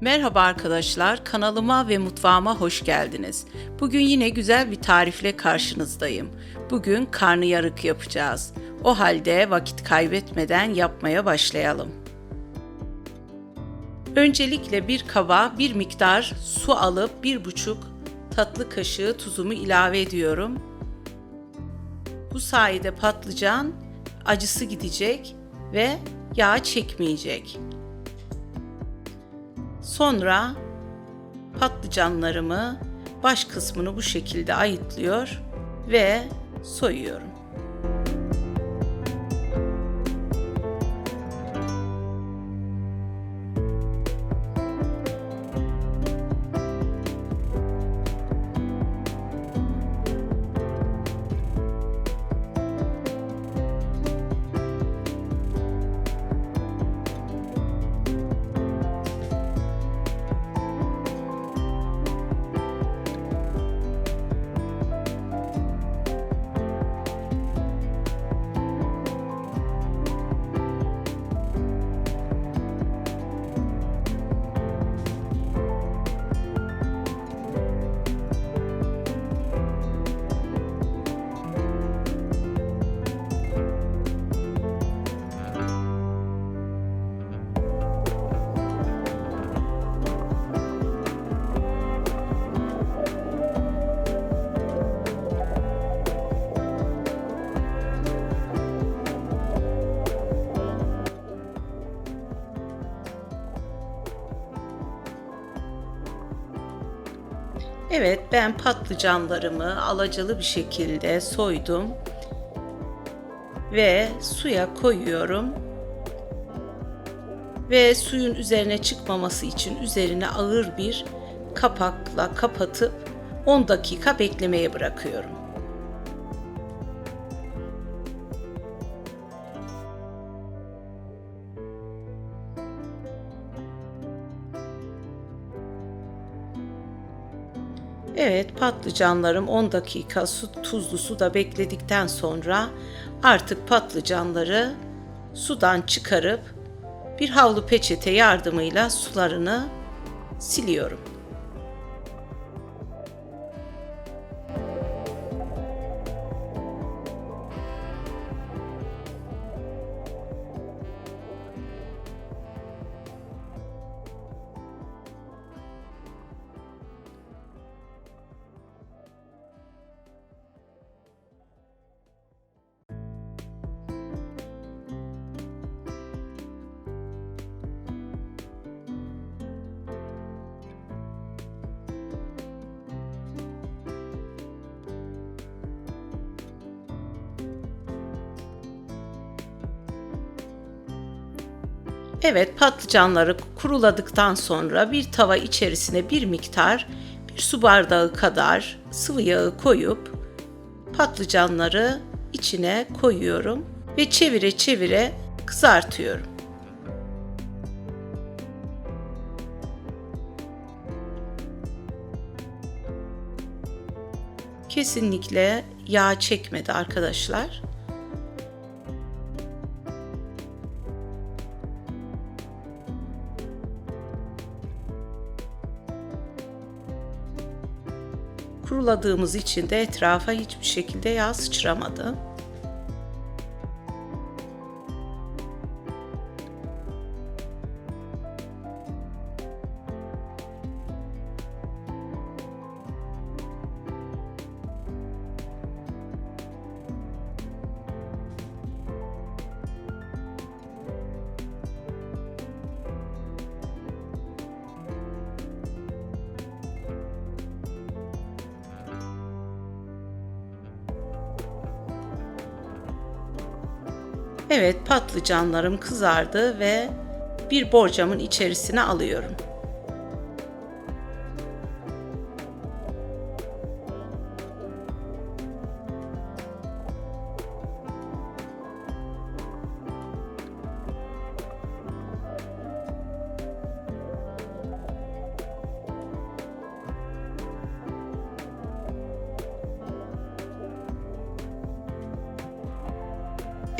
Merhaba arkadaşlar, kanalıma ve mutfağıma hoş geldiniz. Bugün yine güzel bir tarifle karşınızdayım. Bugün karnıyarık yapacağız. O halde vakit kaybetmeden yapmaya başlayalım. Öncelikle bir kaba bir miktar su alıp bir buçuk tatlı kaşığı tuzumu ilave ediyorum. Bu sayede patlıcan acısı gidecek ve yağ çekmeyecek. Sonra patlıcanlarımı baş kısmını bu şekilde ayıtlıyor ve soyuyorum. Evet ben patlıcanlarımı alacalı bir şekilde soydum ve suya koyuyorum. Ve suyun üzerine çıkmaması için üzerine ağır bir kapakla kapatıp 10 dakika beklemeye bırakıyorum. Evet patlıcanlarım 10 dakika su, tuzlu suda bekledikten sonra artık patlıcanları sudan çıkarıp bir havlu peçete yardımıyla sularını siliyorum. Evet patlıcanları kuruladıktan sonra bir tava içerisine bir miktar bir su bardağı kadar sıvı yağı koyup patlıcanları içine koyuyorum ve çevire çevire kızartıyorum. Kesinlikle yağ çekmedi arkadaşlar. Kuruladığımız için de etrafa hiçbir şekilde yağ sıçramadı. Evet patlıcanlarım kızardı ve bir borcamın içerisine alıyorum.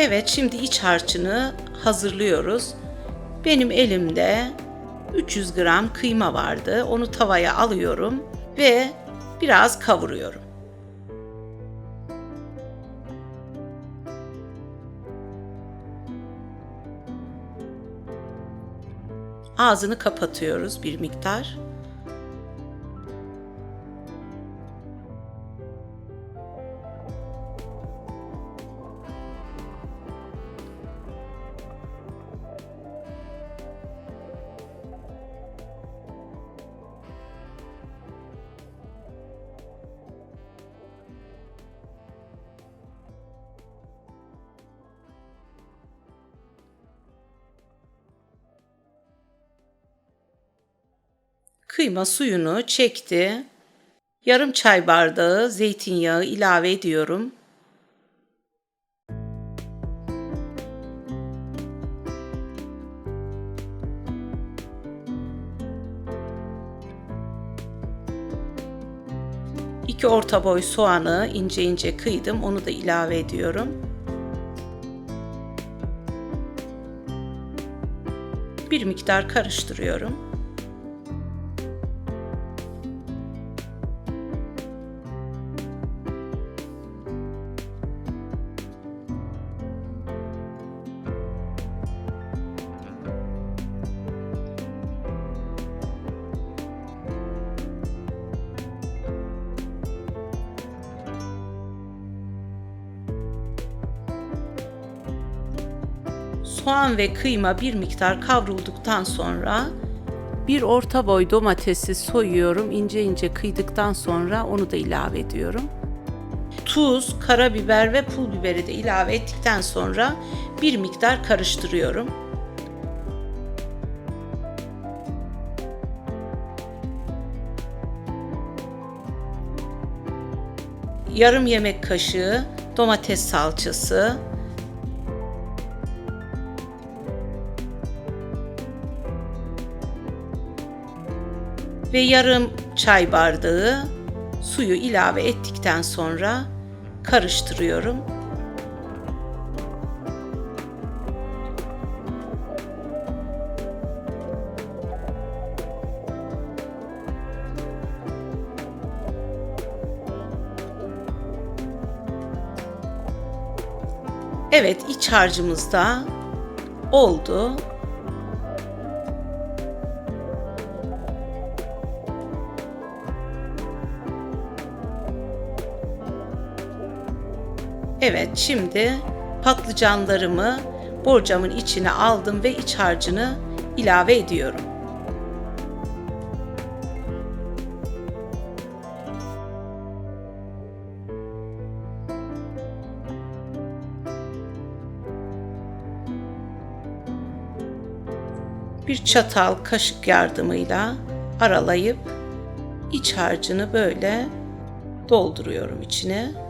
Evet şimdi iç harcını hazırlıyoruz. Benim elimde 300 gram kıyma vardı. Onu tavaya alıyorum ve biraz kavuruyorum. Ağzını kapatıyoruz bir miktar. Kıyma suyunu çekti. Yarım çay bardağı zeytinyağı ilave ediyorum. İki orta boy soğanı ince ince kıydım. Onu da ilave ediyorum. Bir miktar karıştırıyorum. Soğan ve kıyma bir miktar kavrulduktan sonra bir orta boy domatesi soyuyorum. ince ince kıydıktan sonra onu da ilave ediyorum. Tuz, karabiber ve pul biberi de ilave ettikten sonra bir miktar karıştırıyorum. Yarım yemek kaşığı domates salçası, ve yarım çay bardağı suyu ilave ettikten sonra karıştırıyorum. Evet iç harcımız da oldu. Evet şimdi patlıcanlarımı borcamın içine aldım ve iç harcını ilave ediyorum. Bir çatal kaşık yardımıyla aralayıp iç harcını böyle dolduruyorum içine.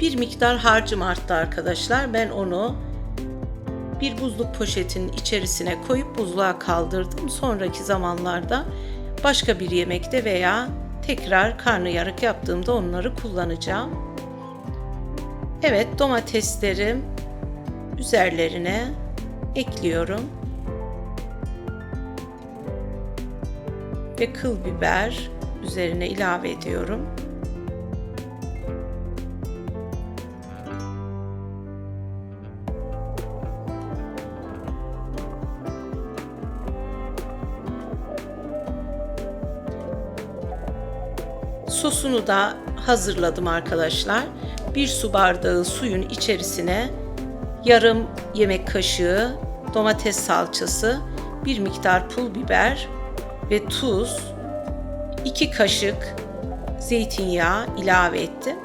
Bir miktar harcım arttı arkadaşlar. Ben onu bir buzluk poşetin içerisine koyup buzluğa kaldırdım. Sonraki zamanlarda Başka bir yemekte veya tekrar karnıyarık yaptığımda onları kullanacağım. Evet domateslerim üzerlerine ekliyorum. Ve kıl biber üzerine ilave ediyorum. Sosunu da hazırladım arkadaşlar. Bir su bardağı suyun içerisine yarım yemek kaşığı domates salçası, bir miktar pul biber ve tuz, 2 kaşık zeytinyağı ilave ettim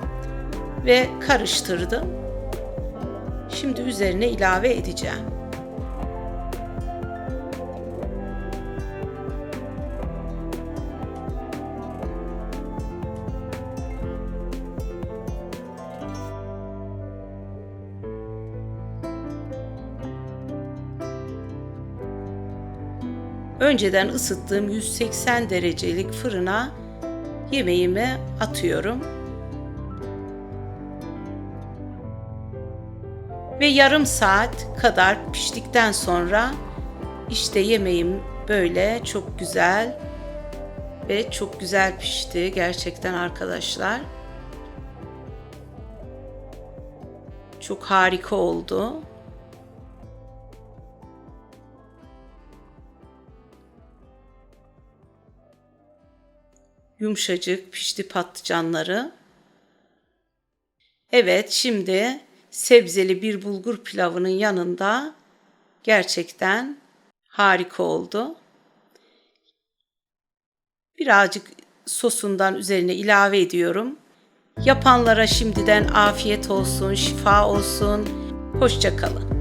ve karıştırdım. Şimdi üzerine ilave edeceğim. Önceden ısıttığım 180 derecelik fırına yemeğimi atıyorum. Ve yarım saat kadar piştikten sonra işte yemeğim böyle çok güzel ve çok güzel pişti gerçekten arkadaşlar. Çok harika oldu. Yumuşacık pişti patlıcanları. Evet, şimdi sebzeli bir bulgur pilavının yanında gerçekten harika oldu. Birazcık sosundan üzerine ilave ediyorum. Yapanlara şimdiden afiyet olsun, şifa olsun. Hoşça kalın.